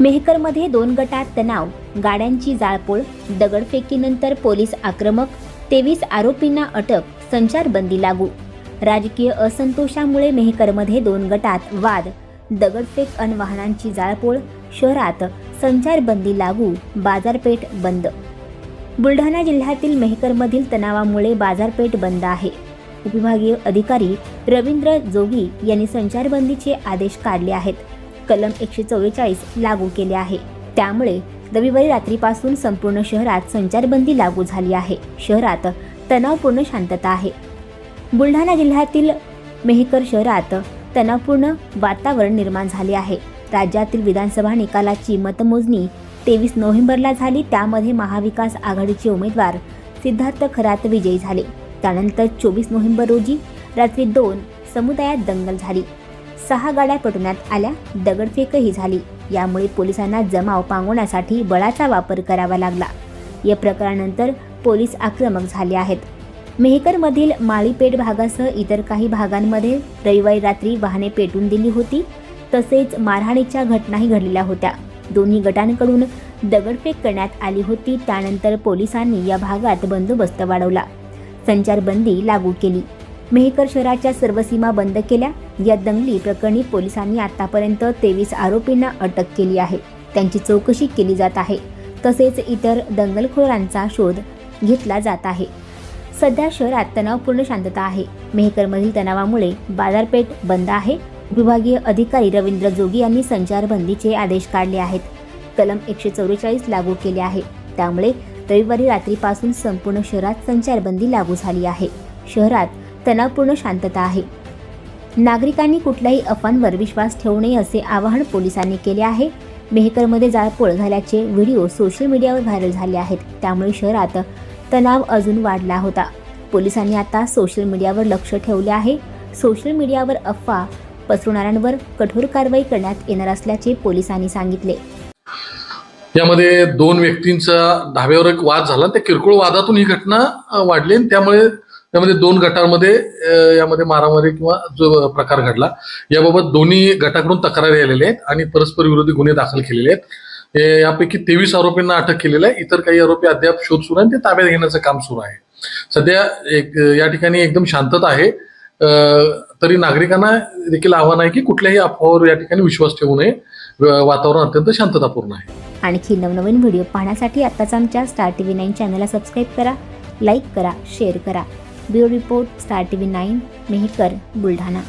मेहकरमध्ये दोन गटात तणाव गाड्यांची जाळपोळ दगडफेकीनंतर पोलीस आक्रमक तेवीस आरोपींना अटक संचारबंदी लागू. राजकीय असंतोषामुळे मेहकरमध्ये दोन गटात वाद दगडफेक अन वाहनांची जाळपोळ शहरात संचारबंदी लागू बाजारपेठ बंद. बुलढाणा जिल्ह्यातील मेहकरमधील तणावामुळे बाजारपेठ बंद आहे. उपविभागीय अधिकारी रवींद्र जोगी यांनी संचारबंदीचे आदेश काढले आहेत. कलम एकशे चव्वेचाळीस लागू केले आहे. त्यामुळे रविवारी रात्रीपासून संपूर्ण शहरात संचारबंदी लागू झाली आहे. शहरात तणावपूर्ण शांतता आहे. बुलढाणा जिल्ह्यातील मेहकर शहरात तणावपूर्ण वातावरण निर्माण झाले आहे. राज्यातील विधानसभा निकालाची मतमोजणी तेवीस नोव्हेंबरला झाली. त्यामध्ये महाविकास आघाडीचे उमेदवार सिद्धार्थ खरात विजयी झाले. त्यानंतर चोवीस नोव्हेंबर रोजी रात्री दोन समुदायात दंगल झाली. सहा गाड्या पटवण्यात आल्या. दगडफेकही झाली. यामुळे पोलिसांना जमाव पांगवण्यासाठी बळाचा वापर करावा लागला. या प्रकारानंतर पोलीस आक्रमक झाले आहेत. मेहकरमधील माळीपेठ भागासह इतर काही भागांमध्ये रविवारी रात्री वाहने पेटून दिली होती. तसेच मारहाणीच्या घटनाही घडलेल्या होत्या. दोन्ही गटांकडून दगडफेक करण्यात आली होती. त्यानंतर पोलिसांनी या भागात बंदोबस्त वाढवला. संचारबंदी लागू केली. मेहकर शहराच्या सर्व सीमा बंद केल्या. या दंगली प्रकरणी पोलिसांनी आतापर्यंत तेवीस आरोपींना अटक केली आहे. त्यांची चौकशी केली जात आहे. तसेच इतर दंगलखोरांचा शोध घेतला जात आहे. सध्या शहरात तणावपूर्ण शांतता आहे. मेहकरमधील तणावामुळे बाजारपेठ बंद आहे. विभागीय अधिकारी रवींद्र जोगी यांनी संचारबंदीचे आदेश काढले आहेत. कलम एकशे चौवेचाळीस लागू केले आहे. त्यामुळे रविवारी रात्रीपासून संपूर्ण शहरात संचारबंदी लागू झाली आहे. शहरात तणावपूर्ण शांतता आहे. नागरिकांनी कुठल्याही अफवांवर विश्वास ठेवू नये असे आवाहन पोलिसांनी केले आहे. मेहकरमध्ये जाळपोळ झाल्याचे व्हिडिओ सोशल मीडियावर व्हायरल झाले आहेत. त्यामुळे शहरात तणाव अजून वाढला होता. पोलिसांनी आता सोशल मीडियावर लक्ष ठेवले आहे. सोशल मीडियावर अफवा पसरवणाऱ्यांवर कठोर कारवाई करण्यात येणार असल्याचे पोलिसांनी सांगितले. यामध्ये दोन व्यक्तींचा धाब्यावर एक वाद झाला. त्या किरकोळ वादातून ही घटना वाढली आणि त्यामुळे त्यामध्ये दोन गटांमध्ये यामध्ये मारामारी किंवा जो प्रकार घडला. याबाबत दोन्ही गटाकडून तक्रारी आलेल्या आहेत आणि परस्पर विरोधी गुन्हे दाखल केलेले आहेत. यापैकी तेवीस आरोपींना अटक केलेलं आहे. इतर काही आरोपी अद्याप शोध सुरू आहे ते ताब्यात घेण्याचं काम सुरू आहे. सध्या एक या ठिकाणी एकदम शांतता आहे. तरी नागरिकांना देखील आव्हान आहे की कुठल्याही अफवावर या ठिकाणी विश्वास ठेवू नये. वातावरण अत्यंत शांततापूर्ण आहे. आणखी नवनवीन व्हिडिओ पाहण्यासाठी आत्ताच आमच्या स्टार टी व्ही नाईन चॅनलला सबस्क्राईब करा लाईक करा शेअर करा. Bureau report star T V nine Mehkar Buldhana.